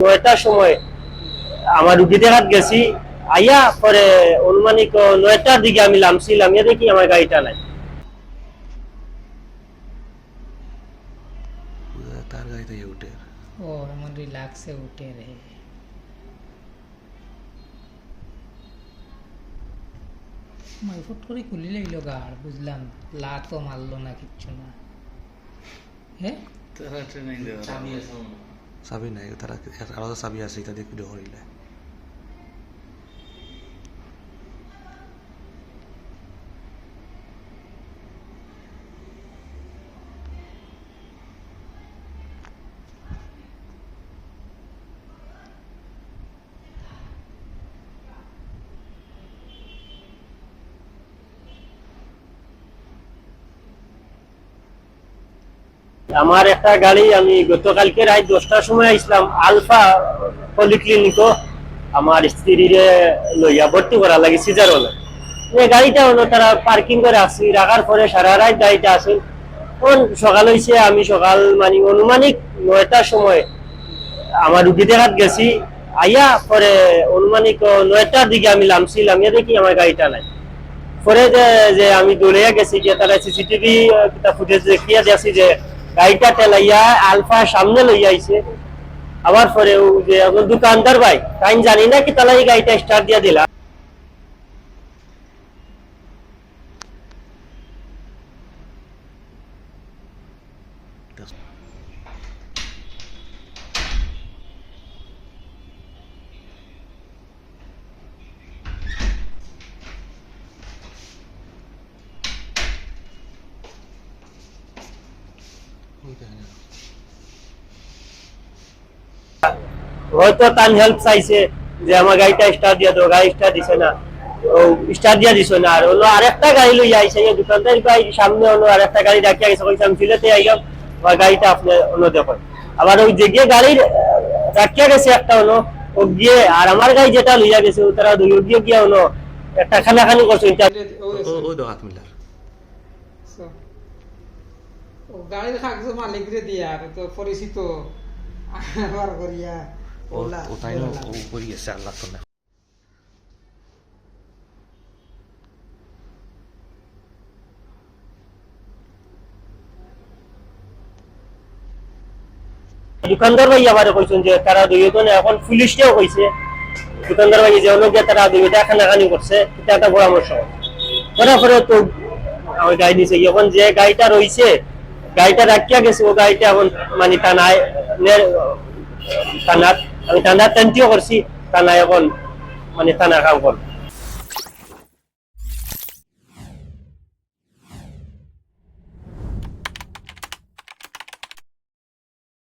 নয়টার সময় আমার রুগী দেখাত গেছি। আইয়া পরে অনুমানিক নয়টার দিকে আমি নামছিলাম ইয়ে দেখি আমার গাড়িটা নাই। তার গাড়িতে উঠে। ও এমন রিল্যাক্সে উঠে রে। মাই করে খুলি লাগল গাড় বুঝলাম লাতো মারলো না কিচ্ছু না। হ্যাঁ? sabiendo que estar a los sabía si te digo yo আমার একটা গাড়ি, আমি গতকালকে রাত দশটার সময় আসলাম আলফা পলিক্লিনিকও আমার স্ত্রীর লইয়া ভর্তি করা লাগে সিজার হলে গাড়িটা হলো তারা পার্কিং করে আসি রাখার পরে সারা রাত গাড়িটা আসেন সকাল হয়েছে আমি সকাল মানে অনুমানিক নয়টার সময় আমার রুগী দেখাত গেছি। আইয়া পরে অনুমানিক নয়টার দিকে আমি নামছিলাম ইয়ে দেখি আমার গাড়িটা নাই। পরে যে আমি দৌড়িয়া গেছি যে তারা সিসিটিভি ফুটেজ দেখিয়া দিয়েছি যে গাড়িটা ঠেলাইয়া আলফা সামনে লইয়া আইছে। আবার পরে ও যে দোকানদার ভাই, তাই জানি না কি তালা এই গাড়িটা স্টার্ট দিয়া দিলা। হয়তো তান হেল্প চাইছে যে আমার গাড়িটা স্টার্ট দিয়া গাড়ি স্টার্ট দিছে না ও স্টার্ট দিয়া দিছে না আর হলো আরেকটা গাড়ি লইয়া আইছে সামনে হলো আরেকটা গাড়ি গেছে কইছে আমি ফিলেতে আমার গাড়িটা আপনি অন্য আবার ওই গাড়ির গেছে একটা হলো ও গিয়ে আর আমার গাড়ি যেটা লইয়া গেছে ও তারা দুই গিয়ে হলো একটা খানাখানি করছে দো হাত মিলার ও গাড়ির কাগজ মালিকরে দিয়া আর তো পরিচিত। আবার করিয়া না ও আল্লাহ তো দোকানদার ভাই আবার কইছেন যে তারা দুইজনে এখন পুলিশটাও কইছে। দোকানদার ভাই যে অনেক যে তারা দুইটা খানাখানি করছে এটা একটা পরামর্শ। করার পরে তো গাড়ি নিছে। এখন যে গাড়িটা রইছে গাড়িটা রাখিয়া গেছে, ও গাড়িটা এখন মানে টানায় টানাত, আমি টানা টানটিও করছি, টানায় এখন মানে টানা কাম কর